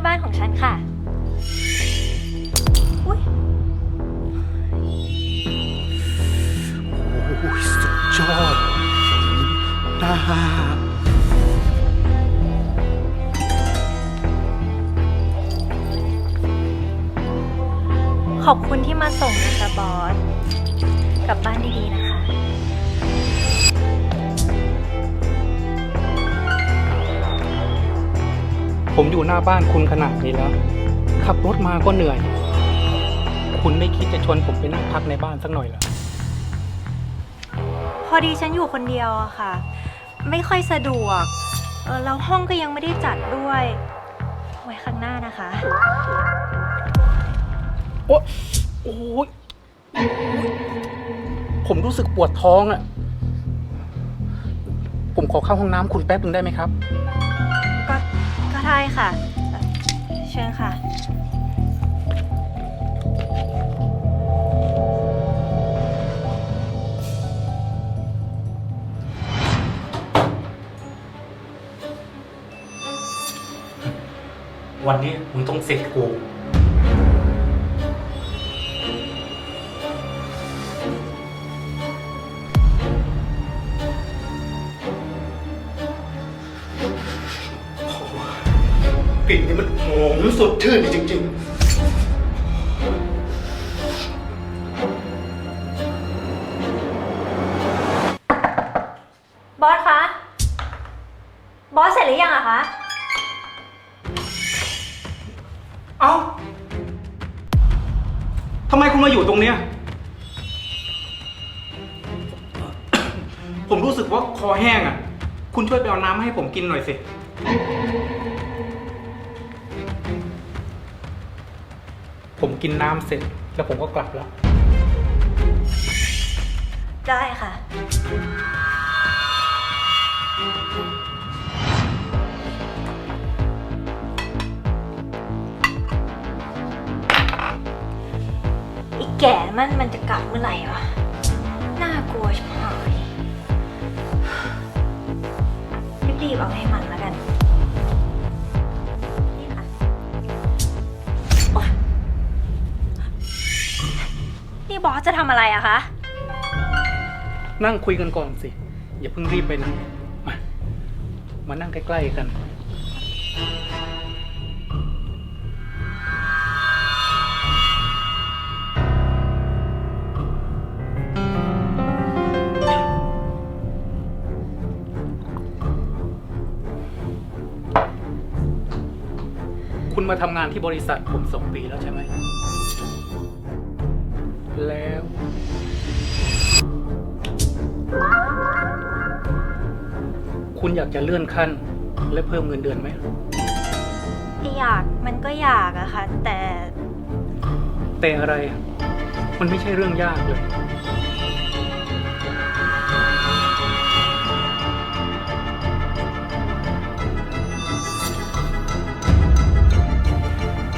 ที่บ้านของฉันค่ะ อุ้ยโอ้ยสุดยอดน่าขอบคุณที่มาส่งนะคะบอส กลับบ้านดีๆนะคะ ผมอยู่หน้าบ้านคุณขนาดนี้แล้ว ขับรถมาก็เหนื่อย คุณไม่คิดจะชวนผมไปนั่งพักในบ้านสักหน่อยเหรอ พอดีฉันอยู่คนเดียวอะค่ะ ไม่ค่อยสะดวกเออแล้วห้องก็ยังไม่ได้จัดด้วย ไว้ข้างหน้านะคะ โอ้โอ้ยผมรู้สึกปวดท้องอะ่ะผมขอเข้าห้องน้ำคุณแป๊บหนึ่งได้ไหมครับก็ ก็ได้ค่ะเอ่อเชิญค่ะ วันนี้มึงต้องเสร็จกู กลิ่นนี่มันหอมสดชื่นดีจริง บอสคะ บอสเสร็จหรือยังอะคะ ๆ เอ้าทำไมคุณมาอยู่ตรงเนี้ย ผมรู้สึกว่าคอแห้งอะ คุณช่วยไปเอาน้ำให้ผมกินหน่อยสิ ผมกินน้ำเสร็จแล้วผมก็กลับแล้ว ได้ค่ะ อีกแก่มันมันจะกลับเมื่อไหร่วะ น่ากลัวชิบหายรีบๆเอาให้มันล้ว สจะทำอะไรอะคะ นั่งคุยกันก่อนสิ อย่าเพิ่งรีบไปไหนมามานั่งใกล้ๆกัน คุณมาทำงานที่บริษัทผมสองปีแล้วใช่ไหม แล้ว คุณอยากจะเลื่อนขั้น และเพิ่มเงินเดือนไหม อยากมันก็อยากอะค่ะ แต่แต่อะไร มันไม่ใช่เรื่องยากเลย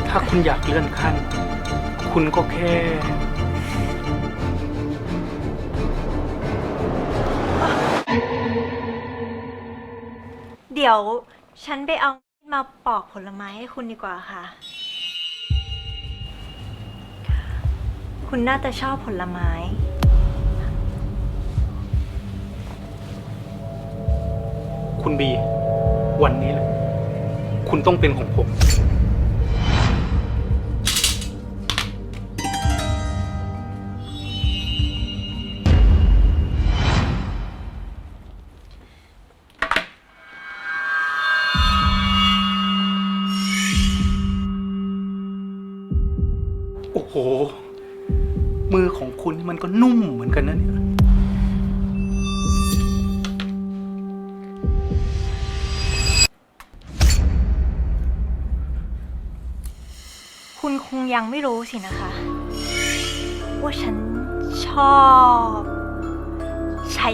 ถ้าคุณอยากเลื่อนขั้น คุณก็แค่ ดี๋ยวฉันไปเอามีดมาปอกผลไม้ให้คุณดีกว่าค่ะ คุณน่าจะชอบผลไม้ คุณบี วันนี้แหละ คุณต้องเป็นของผม โอ้โห มือของคุณนี่มันก็นุ่มเหมือนกันนะเนี่ย คุณคงยังไม่รู้สินะคะ ว่าฉันชอบ ใช้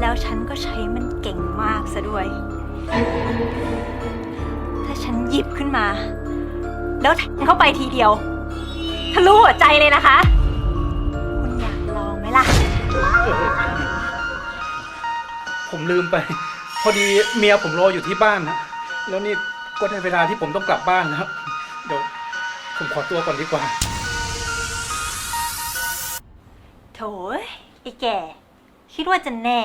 แล้วฉันก็ใช้มันเก่งมากซะด้วย ถ้าฉันหยิบขึ้นมา แล้วแทงเข้าไปทีเดียวทะลุหัวใจเลยนะคะ คุณอยากลองไหมล่ะ ผมลืมไป พอดีเมียผมรออยู่ที่บ้านนะแล้วนี่ก็ได้เวลาที่ผมต้องกลับบ้านแล้วเดี๋ยวผมขอตัวก่อนดีกว่า โถยไอ้แก่ คิดว่าจะแน่